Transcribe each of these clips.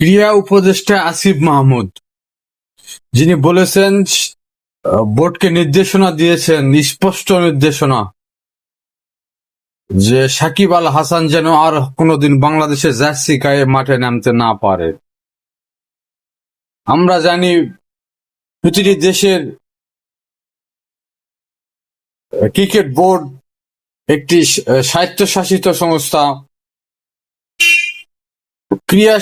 ক্রীড়া উপদেষ্টা আসিফ মাহমুদ, যিনি বলেছেন, বোর্ডকে নির্দেশনা দিয়েছেন, স্পষ্ট নির্দেশনা, যে সাকিব আল হাসান যেন আর কোনোদিন বাংলাদেশে জার্সি গায়ে মাঠে নামতে না পারে। আমরা জানি প্রতিটি দেশের ক্রিকেট বোর্ড একটি স্বায়ত্তশাসিত সংস্থা ক্রীড়া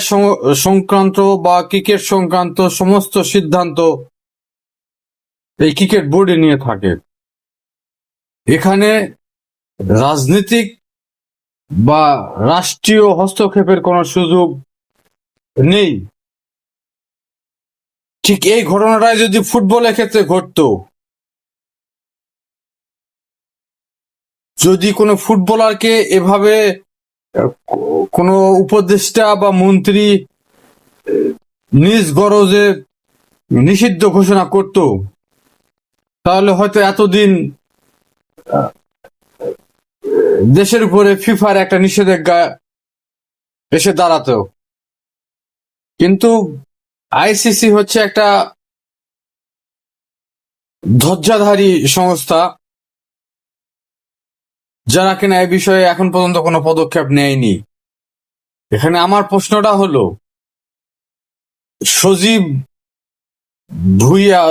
সংক্রান্ত বা ক্রিকেট সংক্রান্ত সমস্ত সিদ্ধান্ত এই ক্রিকেট বোর্ডে নিয়ে থাকে। এখানে রাজনীতিক বা রাষ্ট্রীয় হস্তক্ষেপের কোনো সুযোগ নেই। ঠিক এই ঘটনাটাই যদি ফুটবলের ক্ষেত্রে ঘটতো, যদি কোনো ফুটবলারকে এভাবে কোনো উপদেষ্টা বা মন্ত্রী নিজ গরজে নিষিদ্ধ ঘোষণা করত, তাহলে হয়তো এতদিন দেশের উপরে ফিফার একটা নিষেধাজ্ঞা এসে দাঁড়াতো। কিন্তু আইসিসি হচ্ছে একটা ধৈর্যধারী সংস্থা। যারা কিনা এই বিষয়ে এখন পর্যন্ত কোনো পদক্ষেপ নেয়নি। এখানে আমার প্রশ্নটা হলো, সজীব ভুইয়া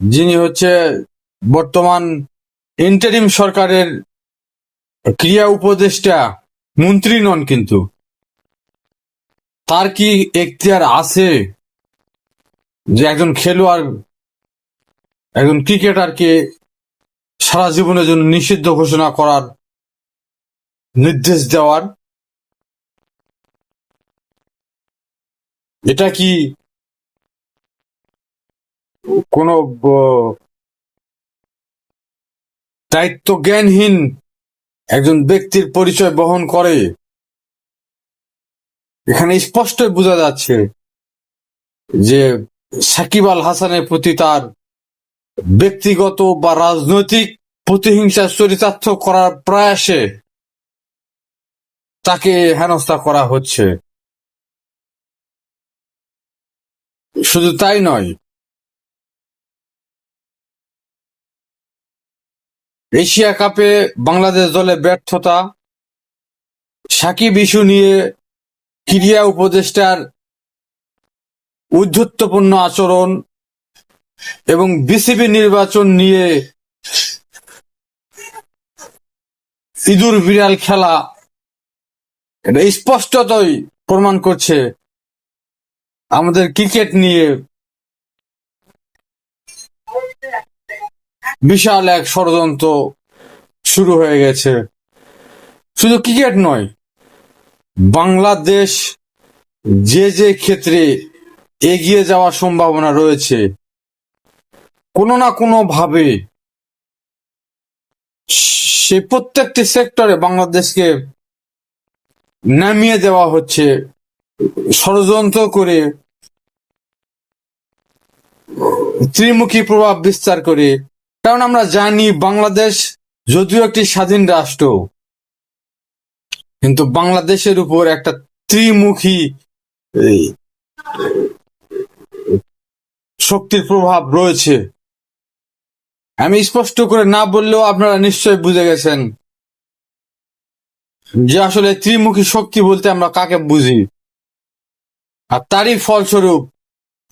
যিনি হচ্ছে বর্তমান ইন্টারিম সরকারের ক্রিয়া উপদেষ্টা, মন্ত্রী নন কিন্তু। তার কি এখতিয়ার আছে যে একজন খেলোয়াড়, একজন ক্রিকেটারকে সারা জীবনের জন্য নিষিদ্ধ ঘোষণা করার নির্দেশ দেওয়ার। এটা কি কোনো দায়িত্ব জ্ঞানহীন একজন ব্যক্তির পরিচয় বহন করে? এখানে স্পষ্টই বোঝা যাচ্ছে যে সাকিব আল হাসানের প্রতি তার ব্যক্তিগত বা রাজনৈতিক প্রতিহিংসা চরিতার্থ করার প্রয়াসে তাকে হেনস্থা করা হচ্ছে। শুধু তাই নয়, এশিয়া কাপে বাংলাদেশ দলে ব্যর্থতা, সাকিব ইস্যু নিয়ে ক্রীড়া উপদেষ্টার উদ্ধত্তপূর্ণ আচরণ এবং বিসিবি নির্বাচন নিয়ে ইঁদুর বিড়াল খেলা। এটা স্পষ্টতই প্রমাণ করছে আমাদের ক্রিকেট নিয়ে বিশাল এক ষড়যন্ত্র শুরু হয়ে গেছে। শুধু ক্রিকেট নয়, বাংলাদেশ যে যে ক্ষেত্রে এগিয়ে যাওয়ার সম্ভাবনা রয়েছে কোনো না কোনো ভাবে সে প্রত্যেকটি সেক্টরে বাংলাদেশকে নামিয়ে দেওয়া হচ্ছে, ষড়যন্ত্র করে, ত্রিমুখী প্রভাব বিস্তার করে। কারণ আমরা জানি বাংলাদেশ যদিও একটি স্বাধীন রাষ্ট্র, কিন্তু বাংলাদেশের উপর একটা ত্রিমুখী শক্তির প্রভাব রয়েছে। আমি স্পষ্ট করে না বললেও আপনারা নিশ্চয় বুঝে গেছেন যে আসলে ত্রিমুখী শক্তি বলতে আমরা কাকে বুঝি। আর তারই ফলস্বরূপ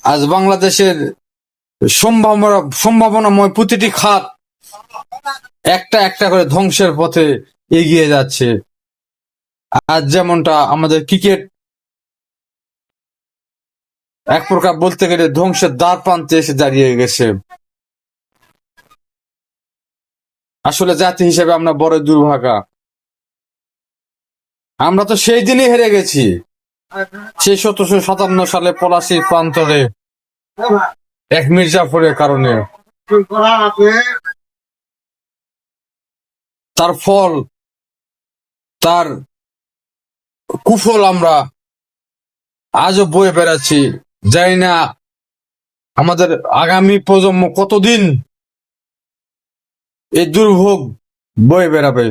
আজ বাংলাদেশের সম্ভাবনা সম্ভাবনাময় প্রতিটি খাত একটা একটা করে ধ্বংসের পথে এগিয়ে যাচ্ছে। আজ যেমনটা আমাদের ক্রিকেট এক প্রকার বলতে গেলে ধ্বংসের দ্বার প্রান্তে এসে দাঁড়িয়ে গেছে। আসলে জাতি হিসেবে আমরা বড় দুর্ভাগা। আমরা তো সেই দিনই হেরে গেছি। সেই সতেরোশো সাতান্ন সালে পলাশির প্রান্তরে এক মির্জাফরের কারণে। তার ফল, তার কুফল আমরা আজও বয়ে বেড়াচ্ছি। জানি না আমাদের আগামী প্রজন্ম কতদিন এই দুর্ভোগ বয়ে বেড়াবে।